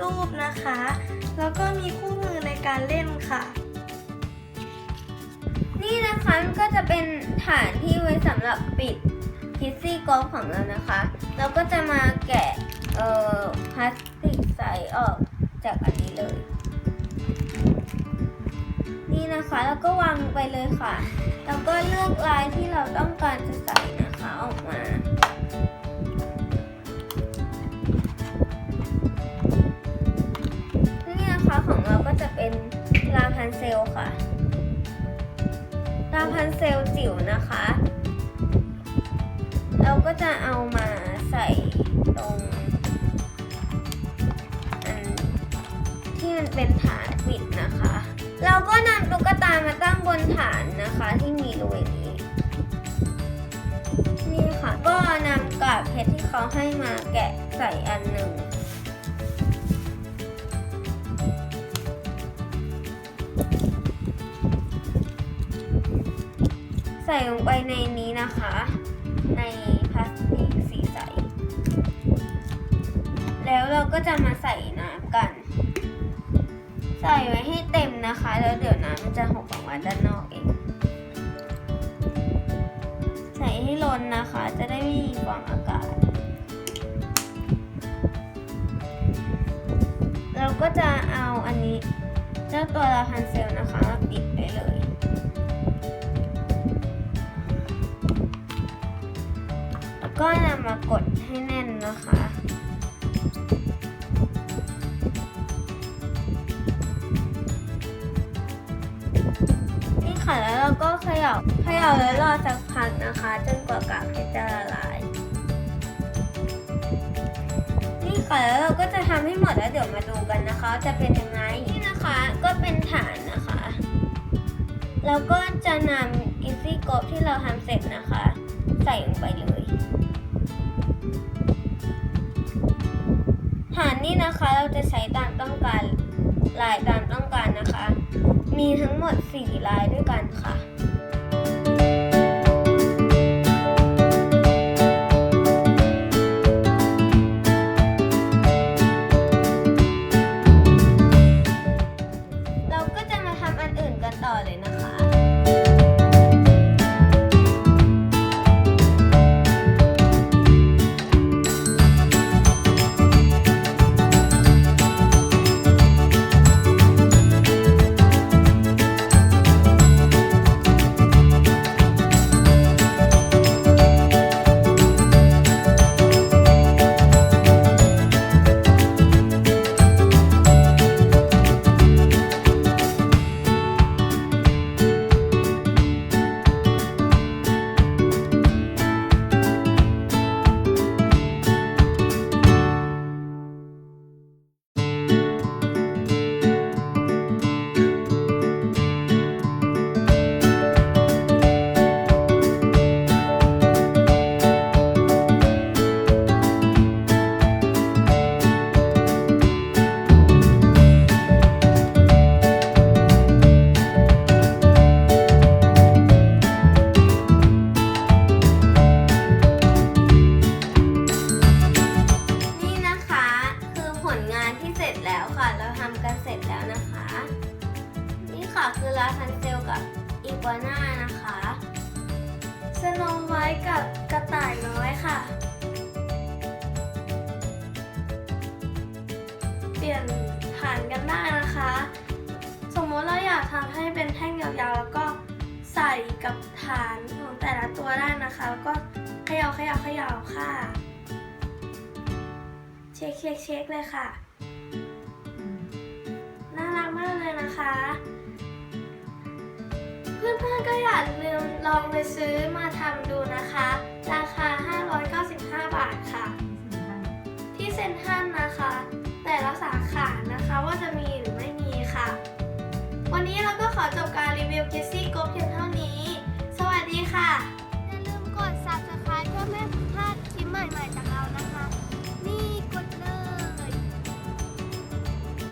รูปนะคะ แล้วก็มีคู่มือในการเล่นค่ะ นี่นะคะมันก็จะเป็นฐานที่ไว้สำหรับปิดคิสซี่กอล์ฟของเรานะคะ เราก็จะมาแกะเอ่อพลาสติกใสออกจากอันนี้เลย นี่นะคะแล้วก็วางไปเลยค่ะ แล้วก็เลือกลายที่เราต้องการจะใส่นะคะออกมา ลค่ะลาพันเซลจิ๋วนะคะ เราก็จะเอามาใส่ตรงอันที่มันเป็นฐานปิดนะคะ เราก็นำตุ๊กตามาตั้งบนฐานนะคะที่มีรูอย่างนี้นี่ค่ะ ก็นำกากเพชรที่เขาให้มาแกะใส่อันหนึ่ง ใส่ลงไปในนี้นะคะ ในพลาสติกสีใส แล้วเราก็จะมาใส่น้ำกัน ใส่ไว้ให้เต็มนะคะ แล้วเดี๋ยวน้ำมันจะหกออกมาด้านนอกเอง ใส่ให้ล้นนะคะ จะได้ไม่มีฟองอากาศ เราก็จะเอาอันนี้ เจ้าตัวลาพันเซลนะคะมาปิดไปเลย ก็นำมากดให้แน่นนะคะ นี่ค่ะแล้วเราก็เขย่าเขย่าแล้วรอสักพักนะคะ จนกว่ากากเพชรจะละลาย นี่ค่ะแล้วเราก็จะทำให้หมดแล้วเดี๋ยวมาดูกันนะคะ จะเป็นยังไงนี่นะคะก็เป็นฐานนะคะ แล้วก็จะนำกิซี่กบที่เราทำเสร็จนะคะ ใส่ลงไปเลย นี่นะคะเราจะใช้ตามต้องการลายตามต้องการนะคะ มีทั้งหมด 4 ลายด้วยกันค่ะ ผลงานที่เสร็จแล้วค่ะ เราทำกันเสร็จแล้วนะคะ นี่ค่ะคือลาพันเซลกับอีกัวน่านะคะสโนไวท์กับกระต่ายน้อยค่ะ เปลี่ยนฐานกันได้นะคะ สมมติเราอยากทำให้เป็นแท่งยาวๆ แล้วก็ใส่กับฐานของแต่ละตัวได้นะคะ แล้วก็เขย่าเขย่าเขย่าค่ะ เช็คเช็คเช็คเลยค่ะ น่ารักมากเลยนะคะ เพื่อนๆก็อย่าลืมลองไปซื้อมาทำดูนะคะ ราคา 595 บาทค่ะ ที่เซ็นทรัลนะคะ แต่ละสาขานะคะว่าจะมีหรือไม่มีค่ะ วันนี้เราก็ขอจบการรีวิวเกสซี่กบเพียงเท่า